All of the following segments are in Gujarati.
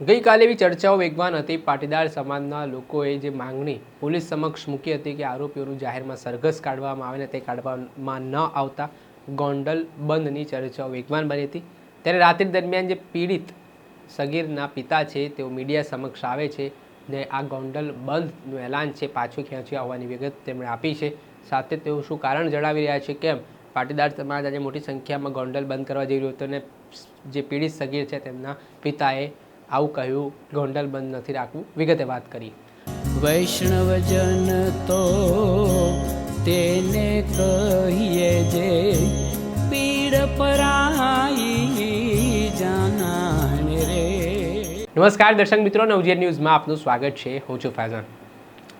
ગઈકાલે એવી ચર્ચાઓ વેગવાન હતી. પાટીદાર સમાજના લોકોએ જે માંગણી પોલીસ સમક્ષ મૂકી હતી કે આરોપીઓનું જાહેરમાં સરઘસ કાઢવામાં આવે ને તે કાઢવામાં ન આવતા ગોંડલ બંધની ચર્ચાઓ વેગવાન બની હતી. ત્યારે રાત્રિ દરમિયાન જે પીડિત સગીરના પિતા છે, તેઓ મીડિયા સમક્ષ આવે છે ને આ ગોંડલ બંધનું એલાન છે, પાછું ખેંચ્યું હોવાની વિગત તેમણે આપી છે. સાથે તેઓ શું કારણ જણાવી રહ્યા છે? કેમ? પાટીદાર સમાજ આજે મોટી સંખ્યામાં ગોંડલ બંધ કરવા જઈ રહ્યો હતો અને જે પીડિત સગીર છે, તેમના પિતાએ આવું કહ્યું ગોંડલ બંધ નથી રાખવું. વિગતે વાત કરી. વૈષ્ણવજન તો તેને કહીએ જે પીડ પરાઈ જાનાને રે. નમસ્કાર દર્શક મિત્રો નવજીર ન્યૂઝમાં આપનું સ્વાગત છે. હું છું ફૈઝાન.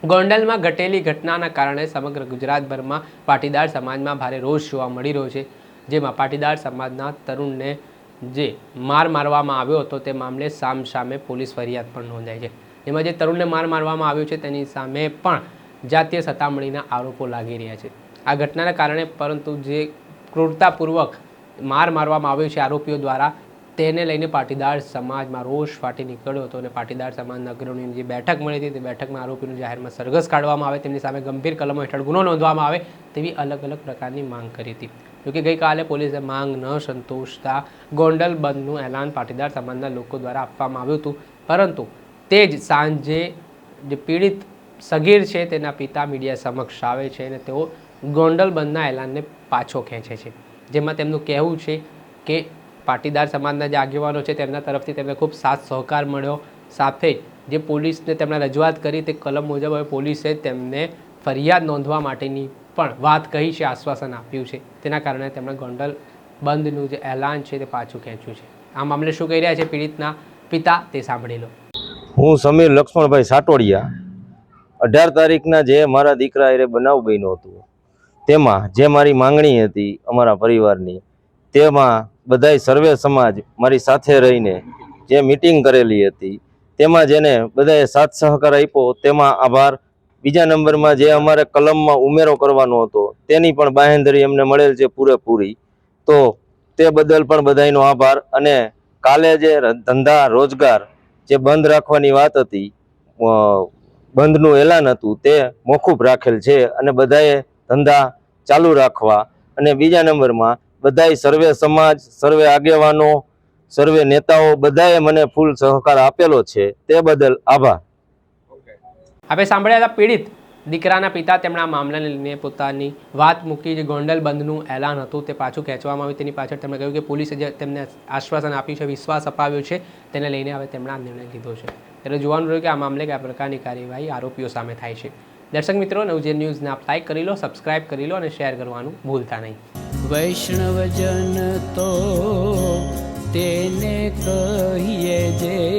ગોંડલમાં ઘટેલી ઘટનાના કારણે સમગ્ર ગુજરાતભરમાં પાટીદાર સમાજમાં ભારે રોષ જોવા મળી રહ્યો છે જેમાં પાટીદાર સમાજના તરુણને જે માર મારવામાં આવ્યો હતો તે મામલે સામ સામે પોલીસ ફરિયાદ પણ નોંધાઈ છે. જેમાં જે તરુણને માર મારવામાં આવ્યો છે તેની સામે પણ જાતીય સતામણીના આરોપો લાગી રહ્યા છે. આ ઘટનાના કારણે પરંતુ જે ક્રૂરતાપૂર્વક માર મારવામાં આવ્યો છે આરોપીઓ દ્વારા તેને લઈને પાટીદાર સમાજમાં રોષ ફાટી નીકળ્યો હતો અને પાટીદાર સમાજના અગ્રણીની જે બેઠક મળી હતી તે બેઠકમાં આરોપીનું જાહેરમાં સરઘસ કાઢવામાં આવે, તેમની સામે ગંભીર કલમો હેઠળ ગુનો નોંધવામાં આવે તેવી અલગ અલગ પ્રકારની માંગ કરી હતી. જોકે ગઈકાલે પોલીસે માંગ ન સંતોષતા ગોંડલ બંધનું એલાન પાટીદાર સમાજના લોકો દ્વારા આપવામાં આવ્યું હતું. પરંતુ તે જ સાંજે જે પીડિત સગીર છે તેના પિતા મીડિયા સમક્ષ આવે છે અને તેઓ ગોંડલ બંધના એલાનને પાછો ખેંચે છે. જેમાં તેમનું કહેવું છે કે પાટીદાર સમાજના જે આગેવાનો છે તેમના તરફથી તેમને ખૂબ સાથ સહકાર મળ્યો. સાથે જે પોલીસને તેમણે રજૂઆત કરી તે કલમ મુજબ હવે પોલીસે તેમને ફરિયાદ નોંધવા માટેની પણ વાત કહી છે, આશ્વાસન આપ્યું છે. તેના કારણે તેમણે ગોંડલ બંધનું જે એલાન છે, તે પાછું ખેંચ્યું છે. આ મામલે શું કહી રહ્યા છે પીડિતના પિતા, તે સાંભળી લો. હું સમીર લક્ષ્મણભાઈ સાટોડિયા, અઢાર તારીખના જે મારા દીકરા એ બનાવ બન્યો હતો, તેમાં જે મારી માંગણી હતી અમારા પરિવારની, તેમાં બધાય સર્વે સમાજ મારી સાથે રહીને જે મિટિંગ કરેલી હતી, તેમાં જેને બધાએ સાથ સહકાર આપ્યો, તેમાં આભાર બીજા નંબરમાં જે અમારે કલમમાં ઉમેરો કરવાનો હતો, તેની પણ બાહેંધરી અમને મળેલ છે પૂરેપૂરી. તો તે બદલ પણ બધાયનો આભાર અને કાલે જે ધંધા રોજગાર જે બંધ રાખવાની વાત હતી બંધનું એલાન હતું, તે મોકૂફ રાખેલ છે અને બધાએ ધંધા ચાલુ રાખવા અને બીજા નંબરમાં બધાય સર્વે સમાજ, સર્વે આગેવાનો, સર્વે નેતાઓ બધાએ મને ફૂલ સહકાર આપેલો છે, તે બદલ આભાર. આપણે સાંભળ્યા હતા પીડિત. દીકરાના પિતા તેમના મામલાને લઈને પોતાની વાત મૂકી, જે ગોંડલ બંધનું એલાન હતું તે પાછું ખેંચવામાં આવ્યું. તેની પાછળ તેમણે કહ્યું કે પોલીસે જે તેમને આશ્વાસન આપ્યું છે, વિશ્વાસ અપાવ્યો છે, તેને લઈને હવે તેમણે નિર્ણય લીધો છે. ત્યારે જોવાનું રહ્યું કે આ મામલે કયા પ્રકારની કાર્યવાહી આરોપીઓ સામે થાય છે. દર્શક મિત્રો નવજેન ન્યૂઝને આપ લાઈક કરી લો, સબસ્ક્રાઇબ કરી લો અને શેર કરવાનું ભૂલતા નહીં. વૈષ્ણવજન તો તેને કહીએ જે